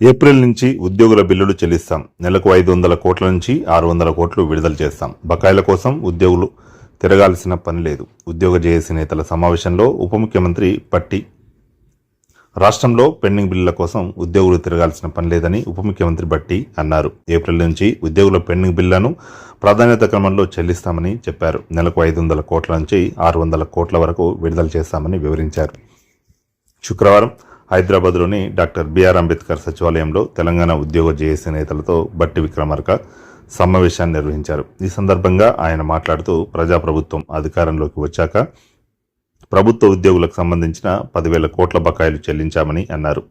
April నుంచి ఉద్యోగుల బిల్లులు చెల్లిస్తాం. నెలకు ఐదు వందల కోట్ల నుంచి ఆరు వందల కోట్లు విడుదల చేస్తాం. బకాయిల కోసం ఉద్యోగులు తిరగాల్సిన పని లేదు. ఉద్యోగ జేఏసీ నేతల సమావేశంలో ఉప ముఖ్యమంత్రి పట్టి రాష్ట్రంలో పెండింగ్ బిల్లుల కోసం ఉద్యోగులు తిరగాల్సిన పని లేదని ఉప ముఖ్యమంత్రి బట్టి అన్నారు. ఏప్రిల్ నుంచి ఉద్యోగుల పెండింగ్ బిల్లులను ప్రాధాన్యత క్రమంలో చెల్లిస్తామని చెప్పారు. నెలకు ఐదు వందల కోట్ల నుంచి ఆరు వందల కోట్ల వరకు విడుదల చేస్తామని వివరించారు. శుక్రవారం హైదరాబాద్లోని డాక్టర్ బిఆర్ అంబేద్కర్ సచివాలయంలో తెలంగాణ ఉద్యోగ జేఏసీ నేతలతో బట్టి విక్రమార్క సమావేశాన్ని నిర్వహించారు. ఈ సందర్భంగా ఆయన మాట్లాడుతూ ప్రజాప్రభుత్వం అధికారంలోకి వచ్చాక ప్రభుత్వ ఉద్యోగులకు సంబంధించిన పదివేల కోట్ల బకాయిలు చెల్లించామని అన్నారు.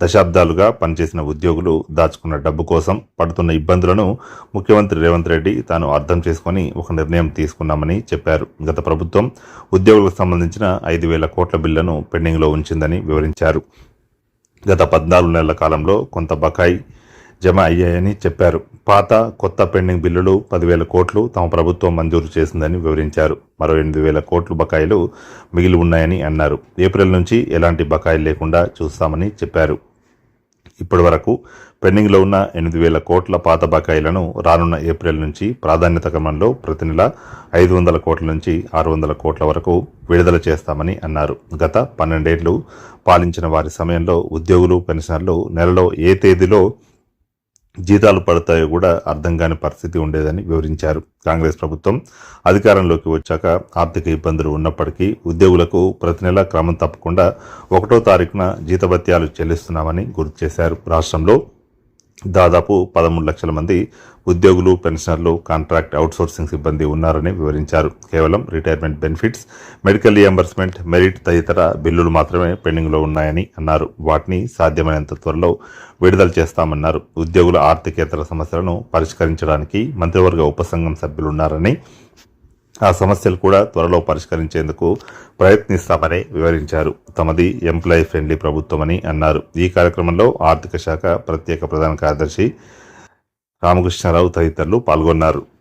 దశాబ్దాలుగా పనిచేసిన ఉద్యోగులు దాచుకున్న డబ్బు కోసం పడుతున్న ఇబ్బందులను ముఖ్యమంత్రి రేవంత్ రెడ్డి తాను అర్థం చేసుకుని ఒక నిర్ణయం తీసుకున్నామని చెప్పారు. గత ప్రభుత్వం ఉద్యోగులకు సంబంధించిన ఐదు వేల కోట్ల బిల్లును పెండింగ్లో ఉంచిందని వివరించారు. గత పద్నాలుగు నెలల కాలంలో కొంత బకాయి జమ అయ్యాయని చెప్పారు. పాత కొత్త పెండింగ్ బిల్లులు పదివేల కోట్లు తమ ప్రభుత్వం మంజూరు చేసిందని వివరించారు. మరో ఎనిమిది వేల కోట్లు బకాయిలు మిగిలి ఉన్నాయని అన్నారు. ఏప్రిల్ నుంచి ఎలాంటి బకాయిలు లేకుండా చూస్తామని చెప్పారు. ఇప్పటి వరకు పెండింగ్లో ఉన్న ఎనిమిది వేల కోట్ల పాత బకాయిలను రానున్న ఏప్రిల్ నుంచి ప్రాధాన్యత క్రమంలో ప్రతి నెల ఐదు వందల కోట్ల నుంచి ఆరు వందల కోట్ల వరకు విడుదల చేస్తామని అన్నారు. గత పన్నెండేళ్ళు పాలించిన వారి సమయంలో ఉద్యోగులు పెన్షనర్లు నెలలో ఏ తేదీలో జీతాలు పడతాయో కూడా అర్థం కాని పరిస్థితి ఉండేదని వివరించారు కాంగ్రెస్ ప్రభుత్వం. అధికారంలోకి వచ్చాక ఆర్థిక ఇబ్బందులు ఉన్నప్పటికీ ఉద్యోగులకు ప్రతి నెల క్రమం తప్పకుండా ఒకటో తారీఖున జీతభత్యాలు చెల్లిస్తున్నామని గుర్తు చేశారు. రాష్ట్రంలో దాదాపు పదమూడు లక్షల మంది ఉద్యోగులు పెన్షనర్లు కాంట్రాక్ట్ అవుట్సోర్సింగ్ సిబ్బంది ఉన్నారని వివరించారు. కేవలం retirement benefits medical reimbursement merit తదితర బిల్లులు మాత్రమే పెండింగ్లో ఉన్నాయని అన్నారు. వాటిని సాధ్యమైనంత త్వరలో విడుదల చేస్తామన్నారు. ఉద్యోగుల ఆర్థికేతర సమస్యలను పరిష్కరించడానికి మంత్రివర్గ ఉపసంఘం సభ్యులున్నారని ఆ సమస్యలు కూడా త్వరలో పరిష్కరించేందుకు ప్రయత్నిస్తామని వివరించారు. తమది ఎంప్లాయీ ఫ్రెండ్లీ ప్రభుత్వమని అన్నారు. ఈ కార్యక్రమంలో ఆర్థిక శాఖ ప్రత్యేక ప్రధాన కార్యదర్శి రామకృష్ణారావు తదితరులు పాల్గొన్నారు.